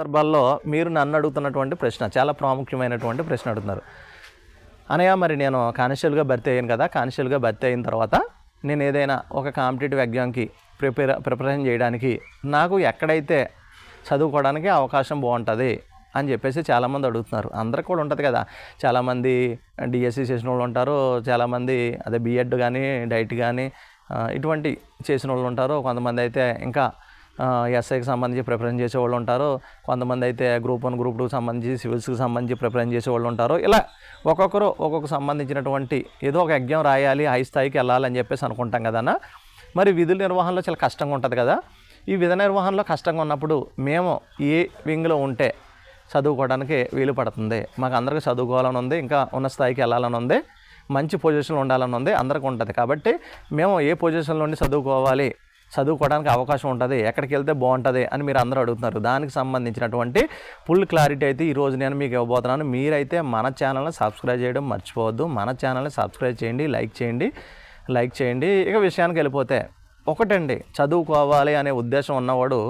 సందర్భాల్లో మీరు నన్ను అడుగుతున్నటువంటి ప్రశ్న చాలా ప్రాముఖ్యమైనటువంటి ప్రశ్న అడుగుతున్నారు. అనయా మరి నేను కానిస్టేబుల్గా భర్తీ అయ్యాను కదా కానిస్టేబుల్గా భర్తీ అయిన తర్వాత నేను ఏదైనా ఒక కాంపిటేటివ్ ఎగ్జామ్కి ప్రిపేర్ ప్రిపరేషన్ చేయడానికి నాకు ఎక్కడైతే చదువుకోవడానికి అవకాశం బాగుంటుంది అని చెప్పేసి చాలామంది అడుగుతున్నారు. అందరికి కూడా ఉంటుంది కదా. చాలామంది డిఎస్సి చేసిన వాళ్ళు ఉంటారు చాలామంది అదే బీఎడ్ కానీ డైట్ కానీ ఇటువంటి చేసిన వాళ్ళు ఉంటారు. కొంతమంది అయితే ఇంకా ఎస్ఐకి సంబంధించి ప్రిఫరెన్స్ చేసే వాళ్ళు ఉంటారు. కొంతమంది అయితే గ్రూప్ వన్ గ్రూప్ టూకి సంబంధించి సివిల్స్కి సంబంధించి ప్రిఫరెన్స్ చేసే వాళ్ళు ఉంటారు. ఇలా ఒక్కొక్కరు ఒక్కొక్క సంబంధించినటువంటి ఏదో ఒక ఎగ్జామ్ రాయాలి హై స్థాయికి వెళ్ళాలని చెప్పేసి అనుకుంటాం కదన్నా మరి విధుల నిర్వహణలో చాలా కష్టంగా ఉంటుంది కదా. ఈ విధ నిర్వహణలో కష్టంగా ఉన్నప్పుడు మేము ఏ వింగ్లో ఉంటే చదువుకోవడానికి వీలు పడుతుంది? మాకు అందరికీ చదువుకోవాలని ఉంది ఇంకా ఉన్న స్థాయికి వెళ్ళాలని ఉంది మంచి పొజిషన్లో ఉండాలని ఉంది అందరికీ ఉంటుంది. కాబట్టి మేము ఏ పొజిషన్లో ఉండి చదువుకోవాలి? చదువుకోవడానికి అవకాశం ఉంటుంది ఎక్కడికి వెళ్తే బాగుంటుంది అని మీరు అందరూ అడుగుతున్నారు. దానికి సంబంధించినటువంటి ఫుల్ క్లారిటీ అయితే ఈరోజు నేను మీకు ఇవ్వబోతున్నాను. మీరైతే మన ఛానల్ని సబ్స్క్రైబ్ చేయడం మర్చిపోవద్దు. మన ఛానల్ని సబ్స్క్రైబ్ చేయండి లైక్ చేయండి లైక్ చేయండి. ఇక విషయానికి వెళ్ళిపోతే ఒకటండి చదువుకోవాలి అనే ఉద్దేశం ఉన్నవాడు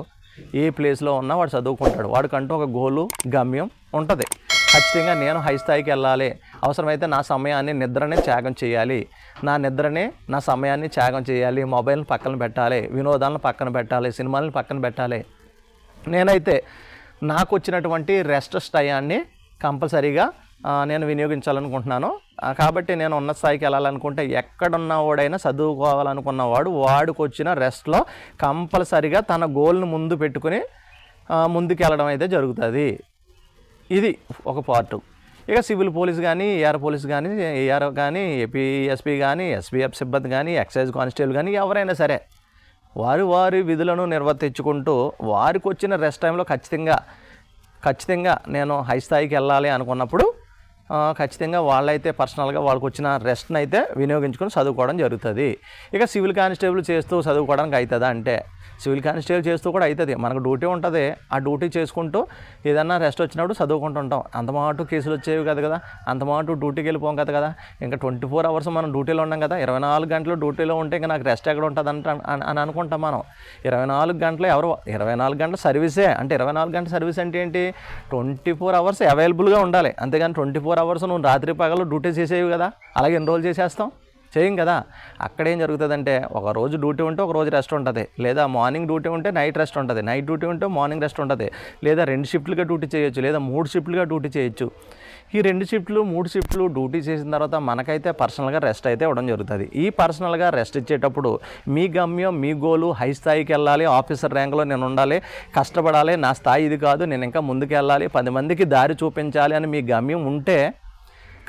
ఏ ప్లేస్లో ఉన్నా వాడు చదువుకుంటాడు. వాడికంటూ ఒక గోలు గమ్యం ఉంటుంది. ఖచ్చితంగా నేను హై స్థాయికి వెళ్ళాలి అవసరమైతే నా సమయాన్ని నిద్రనే త్యాగం చేయాలి. నా నిద్రనే నా సమయాన్ని త్యాగం చేయాలి. మొబైల్ని పక్కన పెట్టాలి. వినోదాలను పక్కన పెట్టాలి. సినిమాలను పక్కన పెట్టాలి. నేనైతే నాకు వచ్చినటువంటి రెస్ట్ టయాన్ని కంపల్సరీగా నేను వినియోగించాలనుకుంటున్నాను. కాబట్టి నేను ఉన్న స్థాయికి వెళ్ళాలనుకుంటే ఎక్కడున్నవాడైనా చదువుకోవాలనుకున్నవాడు వాడికి వచ్చిన రెస్ట్లో కంపల్సరిగా తన గోల్ని ముందు పెట్టుకుని ముందుకు వెళ్ళడం అయితే జరుగుతుంది. ఇది ఒక పార్టు ఇక సివిల్ పోలీస్ కానీ ఏఆర్ పోలీస్ కానీ ఏఆర్ కానీ ఏపీఎస్పీ కానీ ఎస్బీఎఫ్ సిబ్బంది కానీ ఎక్సైజ్ కానిస్టేబుల్ కానీ ఎవరైనా సరే వారి వారి విధులను నిర్వర్తించుకుంటూ వారికి వచ్చిన రెస్ట్ టైంలో ఖచ్చితంగా ఖచ్చితంగా నేను హై స్థాయికి వెళ్ళాలి అనుకున్నప్పుడు ఖచ్చితంగా వాళ్ళైతే పర్సనల్గా వాళ్ళకి వచ్చిన రెస్ట్ని అయితే వినియోగించుకొని చదువుకోవడం జరుగుతుంది. ఇక సివిల్ కానిస్టేబుల్ చేస్తూ చదువుకోవడానికి అవుతుందా అంటే? సివిల్ కానిస్టేబుల్ చేస్తూ కూడా అవుతుంది మనకు డ్యూటీ ఉంటుంది. ఆ డ్యూటీ చేసుకుంటూ ఏదన్నా రెస్ట్ వచ్చినప్పుడు చదువుకుంటుంటాం. అంత మాటు కేసులు వచ్చేవి కదా కదా. అంత మాటు డ్యూటీకి వెళ్ళిపోం కదా కదా. ఇంకా ట్వంటీ ఫోర్ అవర్స్ మనం డ్యూటీలో ఉన్నాం కదా. ఇరవై నాలుగు గంటలు డ్యూటీలో ఉంటే ఇంకా నాకు రెస్ట్ ఎక్కడ ఉంటుంది అంట అని- అని అనుకుంటాం మనం. ఇరవై నాలుగు గంటలు ఎవరు ఇరవై నాలుగు గంటల సర్వీసే. అంటే ఇరవై నాలుగు గంటల సర్వీస్ అంటే ఏంటి? ట్వంటీ ఫోర్ అవర్స్ అవైలబుల్గా ఉండాలి. అంతేగాని ట్వంటీ ఫోర్ అవర్స్ నువ్వు రాత్రి పగలు డ్యూటీ చేసేవి కదా? అలాగే ఎన్ని రోజులు చేసేస్తాం? చేయం కదా. అక్కడ ఏం జరుగుతుందంటే ఒక రోజు డ్యూటీ ఉంటే ఒక రోజు రెస్ట్ ఉంటుంది. లేదా మార్నింగ్ డ్యూటీ ఉంటే నైట్ రెస్ట్ ఉంటుంది. నైట్ డ్యూటీ ఉంటే మార్నింగ్ రెస్ట్ ఉంటుంది. లేదా రెండు షిఫ్ట్లుగా డ్యూటీ చేయొచ్చు లేదా మూడు షిఫ్ట్లుగా డ్యూటీ చేయొచ్చు. ఈ రెండు షిఫ్ట్లు మూడు షిఫ్ట్లు డ్యూటీ చేసిన తర్వాత మనకైతే పర్సనల్గా రెస్ట్ అయితే ఇవ్వడం జరుగుతుంది. ఈ పర్సనల్గా రెస్ట్ ఇచ్చేటప్పుడు మీ గమ్యం మీ గోలు హై స్థాయికి వెళ్ళాలి ఆఫీసర్ ర్యాంక్లో నేను ఉండాలి కష్టపడాలి నా స్థాయి ఇది కాదు నేను ఇంకా ముందుకు వెళ్ళాలి పది మందికి దారి చూపించాలి అని మీ గమ్యం ఉంటే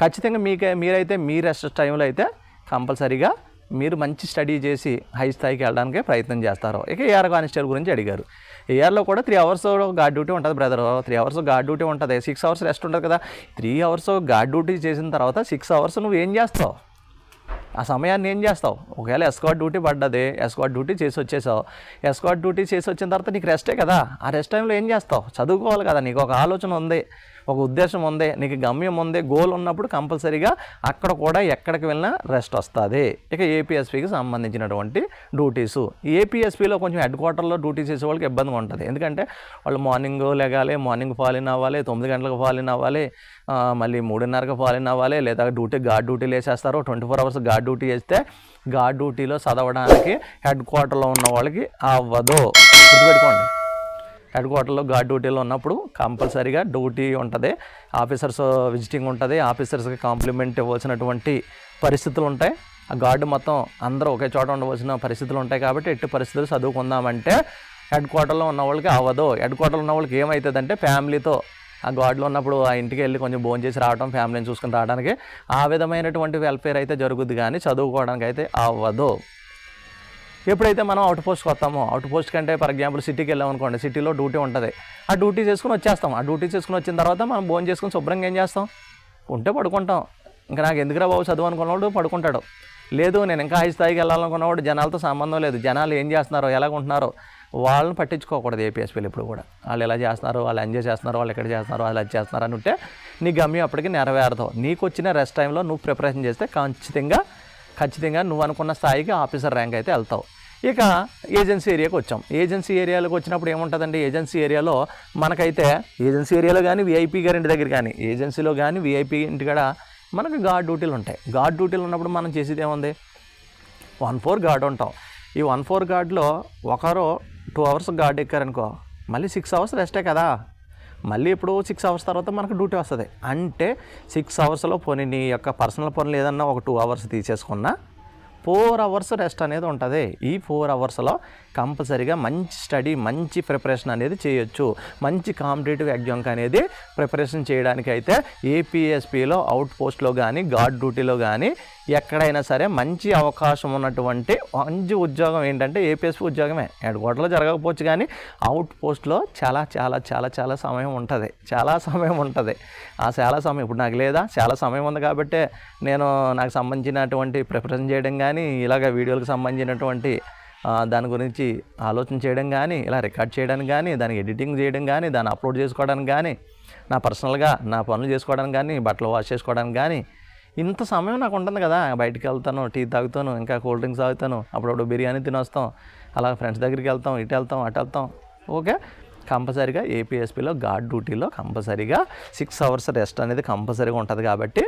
ఖచ్చితంగా మీకే మీరైతే మీ రెస్ట్ టైంలో అయితే కంపల్సరీగా మీరు మంచి స్టడీ చేసి హై స్థాయికి వెళ్ళడానికి ప్రయత్నం చేస్తారు. ఇక ఏఆర్ కానిస్టేబుల్ గురించి అడిగారు. ఏఆర్లో కూడా త్రీ అవర్స్ గార్డ్ డ్యూటీ ఉంటుంది brother three hours guard duty ఉంటుంది. సిక్స్ అవర్స్ రెస్ట్ ఉంటుంది కదా. త్రీ అవర్స్ గార్డ్ డ్యూటీ చేసిన తర్వాత సిక్స్ అవర్స్ నువ్వు ఏం చేస్తావు? ఆ సమయాన్ని ఏం చేస్తావు? ఒకవేళ ఎస్కాట్ డ్యూటీ పడ్డది ఎస్కాట్ డ్యూటీ చేసి వచ్చేసావు. ఎస్కాట్ డ్యూటీ చేసి వచ్చిన తర్వాత నీకు రెస్టే కదా. ఆ రెస్ట్ టైంలో ఏం చేస్తావు? చదువుకోవాలి కదా నీకు. ఒక ఆలోచన ఉంది. ఒక ఉద్దేశం ఉంది నీకు గమ్యం ఉంది గోల్ ఉన్నప్పుడు కంపల్సరీగా అక్కడ కూడా ఎక్కడికి వెళ్ళినా రెస్ట్ వస్తుంది. ఇక ఏపీఎస్పీకి సంబంధించినటువంటి డ్యూటీస్ ఏపీఎస్పీలో కొంచెం హెడ్ క్వార్టర్లో డ్యూటీ చేసే వాళ్ళకి ఇబ్బందిగా ఉంటుంది. ఎందుకంటే వాళ్ళు మార్నింగ్ లెగాలి మార్నింగ్ ఫాలిన్ అవ్వాలి తొమ్మిది గంటలకు ఫాలిన్ అవ్వాలి మళ్ళీ మూడున్నరకు ఫాలిన్ అవ్వాలి లేదా డ్యూటీ గార్డ్ డ్యూటీలు వేసేస్తారు twenty four hours guard duty చేస్తే గార్డ్ డ్యూటీలో చదవడానికి హెడ్ క్వార్టర్లో ఉన్న వాళ్ళకి అవ్వదు. గుర్తుపెట్టుకోండి. హెడ్ క్వార్టర్లో గార్డ్ డ్యూటీలో ఉన్నప్పుడు కంపల్సరీగా డ్యూటీ ఉంటుంది. ఆఫీసర్స్ విజిటింగ్ ఉంటుంది. ఆఫీసర్స్కి కాంప్లిమెంట్ ఇవ్వాల్సినటువంటి పరిస్థితులు ఉంటాయి. ఆ గార్డు మొత్తం అందరూ ఒకే చోట ఉండవలసిన పరిస్థితులు ఉంటాయి కాబట్టి ఎట్టి పరిస్థితులు చదువుకుందామంటే హెడ్ క్వార్టర్లో ఉన్న వాళ్ళకి అవ్వదు. హెడ్ క్వార్టర్లో ఉన్న వాళ్ళకి ఏమవుతుందంటే ఫ్యామిలీతో ఆ గార్డులో ఉన్నప్పుడు ఆ ఇంటికి వెళ్ళి కొంచెం భోజనం చేసి రావడం ఫ్యామిలీని చూసుకుని రావడానికి ఆ విధమైనటువంటి వెల్ఫేర్ అయితే జరుగుద్ది కానీ చదువుకోవడానికి అయితే అవ్వదు. ఎప్పుడైతే మనం అవుట్ పోస్ట్కి వస్తామో అవుట్ పోస్ట్ కంటే ఫర్ ఎగ్జాంపుల్ సిటీకి వెళ్ళాం అనుకోండి సిటీలో డ్యూటీ ఉంటుంది. ఆ డ్యూటీ చేసుకుని వచ్చేస్తాం. ఆ డ్యూటీ చేసుకుని వచ్చిన తర్వాత మనం భోజనం చేసుకుని శుభ్రంగా ఏం చేస్తాం? ఉంటే పడుకుంటాం. ఇంకా నాకు ఎందుకురా బాబు చదువు అనుకున్నవాడు పడుకుంటాడు. లేదు నేను ఇంకా హై స్థాయికి వెళ్ళాలనుకున్నవాడు జనాలతో సంబంధం లేదు. జనాలు ఏం చేస్తున్నారో ఎలాగుంటున్నారో వాళ్ళని పట్టించుకోకూడదు ఏపీఎస్పీలు ఇప్పుడు కూడా. వాళ్ళు ఎలా చేస్తున్నారు వాళ్ళు ఎంజాయ్ చేస్తున్నారు వాళ్ళు ఎక్కడ చేస్తున్నారు వాళ్ళు అది చేస్తున్నారు అని ఉంటే నీ గమ్యం అప్పటికి నెరవేరదు. నీకు వచ్చిన రెస్ట్ టైంలో నువ్వు ప్రిపరేషన్ చేస్తే ఖచ్చితంగా ఖచ్చితంగా నువ్వు అనుకున్న స్థాయికి ఆఫీసర్ ర్యాంక్ అయితే వెళ్తావు. ఇక ఏజెన్సీ ఏరియాకి వచ్చాం. ఏజెన్సీ ఏరియాలోకి వచ్చినప్పుడు ఏముంటుందండి? ఏజెన్సీ ఏరియాలో మనకైతే ఏజెన్సీ ఏరియాలో కానీ వీఐపీ గారి ఇంటి దగ్గర కానీ ఏజెన్సీలో కానీ వీఐపీ ఇంటి కాడ మనకు గార్డ్ డ్యూటీలు ఉంటాయి. గార్డ్ డ్యూటీలు ఉన్నప్పుడు మనం చేసేది ఏముంది? వన్ ఫోర్ గార్డ్ ఉంటాం. ఈ వన్ ఫోర్ గార్డ్లో ఒకరు టూ అవర్స్ గార్డ్ ఎక్కారనుకో మళ్ళీ సిక్స్ అవర్స్ రెస్టే కదా? మళ్ళీ ఇప్పుడు సిక్స్ అవర్స్ తర్వాత మనకు డ్యూటీ వస్తుంది. అంటే సిక్స్ అవర్స్లో పోనీ నీ యొక్క పర్సనల్ పనులు ఏదన్నా ఒక టూ అవర్స్ తీసేసుకున్నా ఫోర్ అవర్స్ రెస్ట్ అనేది ఉంటుంది. ఈ ఫోర్ అవర్స్లో కంపల్సరీగా మంచి స్టడీ మంచి ప్రిపరేషన్ అనేది చేయొచ్చు. మంచి కాంపిటేటివ్ ఎగ్జామ్కి అనేది ప్రిపరేషన్ చేయడానికి అయితే ఏపీఎస్పిలో అవుట్ పోస్ట్లో కానీ గార్డ్ డ్యూటీలో కానీ ఎక్కడైనా సరే మంచి అవకాశం ఉన్నటువంటి మంచి ఉద్యోగం ఏంటంటే ఏపీఎస్పీ ఉద్యోగమే. హెడ్ జరగకపోవచ్చు కానీ అవుట్ పోస్ట్లో చాలా చాలా చాలా చాలా సమయం ఉంటుంది. చాలా సమయం ఉంటుంది. ఆ చాలా సమయం ఇప్పుడు నాకు లేదా? చాలా సమయం ఉంది కాబట్టి నేను నాకు సంబంధించినటువంటి ప్రిపరేషన్ చేయడం కానీ ఇలాగ వీడియోలకు సంబంధించినటువంటి దాని గురించి ఆలోచన చేయడం కానీ ఇలా రికార్డ్ చేయడానికి కానీ దానికి ఎడిటింగ్ చేయడం కానీ దాన్ని అప్లోడ్ చేసుకోవడానికి కానీ నా పర్సనల్గా నా పనులు చేసుకోవడానికి కానీ బట్టలు వాష్ చేసుకోవడానికి కానీ ఇంత సమయం నాకు ఉంటుంది కదా. బయటికి వెళ్తాను టీ తాగుతాను ఇంకా కూల్ డ్రింక్స్ తాగుతాను అప్పుడప్పుడు బిర్యానీ తినొస్తాం అలా ఫ్రెండ్స్ దగ్గరికి వెళ్తాం ఇటు వెళ్తాం అటు వెళ్తాం. ఓకే? కంపల్సరీగా ఏపీఎస్పీలో గార్డ్ డ్యూటీలో కంపల్సరీగా సిక్స్ అవర్స్ రెస్ట్ అనేది కంపల్సరీగా ఉంటుంది కాబట్టి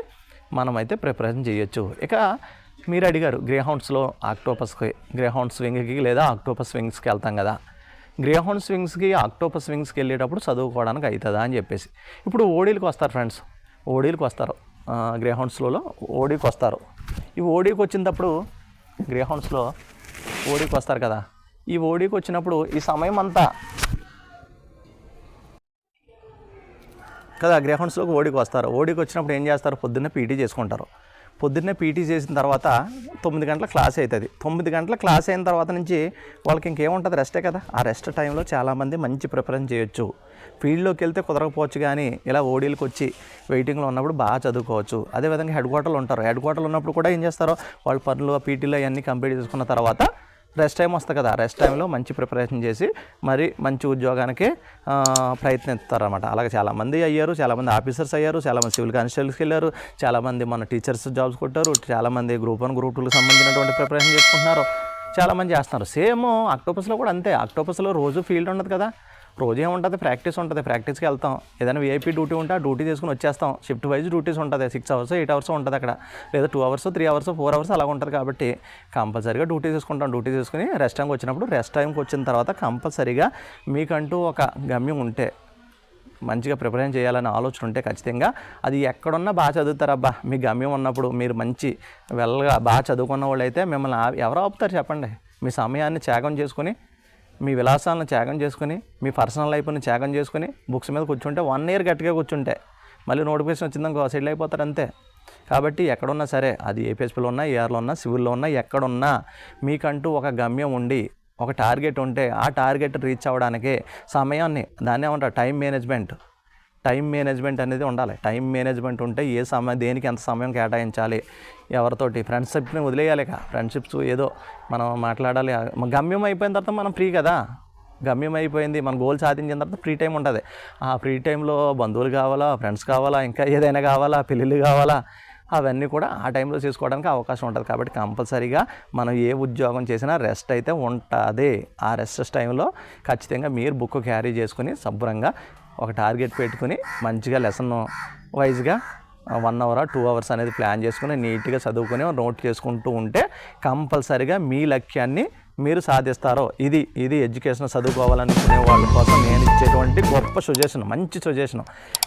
మనమైతే ప్రిపరేషన్ చేయొచ్చు. ఇక మీరు అడిగారు గ్రేహౌండ్స్లో ఆక్టోపస్కి గ్రేహౌండ్ స్వింగ్కి లేదా ఆక్టోపస్ స్వింగ్స్కి వెళ్తాం కదా? గ్రేహౌండ్ స్వింగ్స్కి ఆక్టోపస్ స్వింగ్స్కి వెళ్ళేటప్పుడు చదువుకోవడానికి అవుతుందా అని చెప్పేసి. ఇప్పుడు ఓడీలకు వస్తారు ఫ్రెండ్స్ ఓడీలకు వస్తారు. గ్రేహౌండ్స్లో ఓడీకి వస్తారు. ఈ ఓడీకి వచ్చినప్పుడు గ్రేహౌండ్స్లో ఓడీకి వస్తారు కదా. ఈ ఓడీకి వచ్చినప్పుడు ఈ సమయం అంతా కదా గ్రేహౌండ్స్లోకి ఓడికి వస్తారు. ఓడికి వచ్చినప్పుడు ఏం చేస్తారు? పొద్దున్నే పీటీ చేసుకుంటారు. పొద్దున్నే పీటీ చేసిన తర్వాత తొమ్మిది గంటల క్లాస్ అవుతుంది. తొమ్మిది గంటల క్లాస్ అయిన తర్వాత నుంచి వాళ్ళకి ఇంకేముంటుంది? రెస్టే కదా? ఆ రెస్ట్ టైంలో చాలామంది మంచి ప్రిఫరెన్స్ చేయొచ్చు. ఫీల్డ్లోకి వెళ్తే కుదరకపోవచ్చు కానీ ఇలా ఓడీలకు వచ్చి వెయిటింగ్లో ఉన్నప్పుడు బాగా చదువుకోవచ్చు. అదేవిధంగా హెడ్ క్వార్టర్లు ఉంటారు. హెడ్ క్వార్టర్లు ఉన్నప్పుడు కూడా ఏం చేస్తారో? వాళ్ళ పనులు పీటీలు అవన్నీ కంప్లీట్ చేసుకున్న తర్వాత రెస్ట్ టైం వస్తుంది కదా రెస్ట్ టైంలో మంచి ప్రిపరేషన్ చేసి మరి మంచి ఉద్యోగానికి ప్రయత్నిస్తారనమాట అలాగే చాలామంది అయ్యారు చాలామంది ఆఫీసర్స్ అయ్యారు చాలామంది సివిల్ కానిస్టేబుల్స్కి వెళ్ళారు చాలామంది మన టీచర్స్ జాబ్స్ కొట్టారు చాలామంది గ్రూప్ వన్ గ్రూప్ టూకి సంబంధించినటువంటి ప్రిపరేషన్ చేసుకుంటున్నారు చాలామంది చేస్తున్నారు. సేమ్ ఆక్టోపస్లో కూడా అంతే ఆక్టోపస్లో రోజు ఫీల్డ్ ఉండదు కదా. రోజు ఏముంటుంది ప్రాక్టీస్ ఉంటుంది. ప్రాక్టీస్కి వెళ్తాం. ఏదైనా వీఐపీ డ్యూటీ ఉంటే ఆ డ్యూటీ చేసుకుని వచ్చేస్తాం. షిఫ్ట్ వైజ్ డ్యూటీస్ ఉంటుంది. సిక్స్ అవర్స్ ఎయిట్ అవర్స్ ఉంటుంది అక్కడ. లేదా two hours three hours four hours అలా ఉంటుంది కాబట్టి కంపల్సరీగా డ్యూటీ చేసుకుంటాం డ్యూటీ చేసుకుని రెస్ట్ టైంకి వచ్చినప్పుడు రెస్ట్ టైంకి వచ్చిన తర్వాత కంపల్సరీగా మీకంటూ ఒక గమ్యం ఉంటే మంచిగా ప్రిపరేషన్ చేయాలనే ఆలోచన ఉంటే ఖచ్చితంగా అది ఎక్కడున్నా బాగా చదువుతారబ్బా మీ గమ్యం ఉన్నప్పుడు మీరు మంచి వెళ్ళగా బాగా చదువుకున్న వాళ్ళు అయితే మిమ్మల్ని ఎవరు ఆపుతారు చెప్పండి? మీ సమయాన్ని త్యాగం చేసుకుని మీ విలాసాలను త్యాగం చేసుకుని మీ పర్సనల్ లైఫ్ని త్యాగం చేసుకుని బుక్స్ మీద కూర్చుంటే వన్ ఇయర్ గట్టిగా కూర్చుంటే మళ్ళీ నోటిఫికేషన్ వచ్చిందనుకో సెటిల్ అయిపోతారు అంతే. కాబట్టి ఎక్కడున్నా సరే అది ఏపీఎస్పీలో ఉన్నా ఏఆర్లో ఉన్నా సివిల్లో ఉన్నా ఎక్కడున్నా మీకంటూ ఒక గమ్యం ఉండి ఒక టార్గెట్ ఉంటే ఆ టార్గెట్ రీచ్ అవ్వడానికి సమయాన్ని దాన్ని ఏమంటారు టైం మేనేజ్మెంట్. టైం మేనేజ్మెంట్ అనేది ఉండాలి. టైం మేనేజ్మెంట్ ఉంటే ఏ సమయం దేనికి ఎంత సమయం కేటాయించాలి ఎవరితోటి ఫ్రెండ్షిప్ని వదిలేయాలి కదా ఫ్రెండ్షిప్స్ ఏదో మనం మాట్లాడాలి. గమ్యం అయిపోయిన తర్వాత మనం ఫ్రీ కదా. గమ్యం అయిపోయింది మన గోల్ సాధించిన తర్వాత ఫ్రీ టైం ఉంటుంది. ఆ ఫ్రీ టైంలో బంధువులు కావాలా ఫ్రెండ్స్ కావాలా ఇంకా ఏదైనా కావాలా పెళ్ళిళ్ళు కావాలా అవన్నీ కూడా ఆ టైంలో చేసుకోవడానికి అవకాశం ఉంటుంది. కాబట్టి కంపల్సరీగా మనం ఏ ఉద్యోగం చేసినా రెస్ట్ అయితే ఉంటుంది. ఆ రెస్ట్ టైంలో ఖచ్చితంగా మీరు బుక్ క్యారీ చేసుకుని శుభ్రంగా ఒక టార్గెట్ పెట్టుకుని మంచిగా లెసన్ వైజ్గా వన్ అవర్ టూ అవర్స్ అనేది ప్లాన్ చేసుకుని నీట్గా చదువుకుని నోట్ చేసుకుంటూ ఉంటే కంపల్సరీగా మీ లక్ష్యాన్ని మీరు సాధిస్తారో. ఇది ఇది ఎడ్యుకేషన్ చదువుకోవాలనుకునే వాళ్ళ కోసం నేను ఇచ్చేటువంటి గొప్ప సజెషన్ మంచి సజెషన్.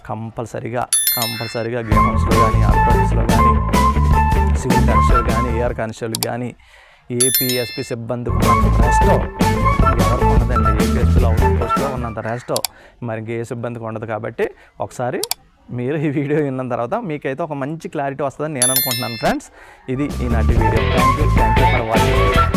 కంపల్సరీగా కంపల్సరీగా గేమ్స్లో కానీ ఆల్ట్రోస్లో కానీ సివిల్ కానిస్టేబుల్ కానీ ఏఆర్ కానిస్టేబుల్ కానీ ఏపీఎస్పీ సిబ్బందికి ఉన్నంత రెస్టో ఎవరికి ఉండదండి ఏపీఎస్పీలో అవుట్ పోస్ట్లో ఉన్నంత రెస్టో మరి ఇంకే సిబ్బందికి ఉండదు కాబట్టి ఒకసారి మీరు ఈ వీడియో విన్న తర్వాత మీకైతే ఒక మంచి క్లారిటీ వస్తుందని నేను అనుకుంటున్నాను ఫ్రెండ్స్ ఇది ఈనాటి video. Thank you thank you for watching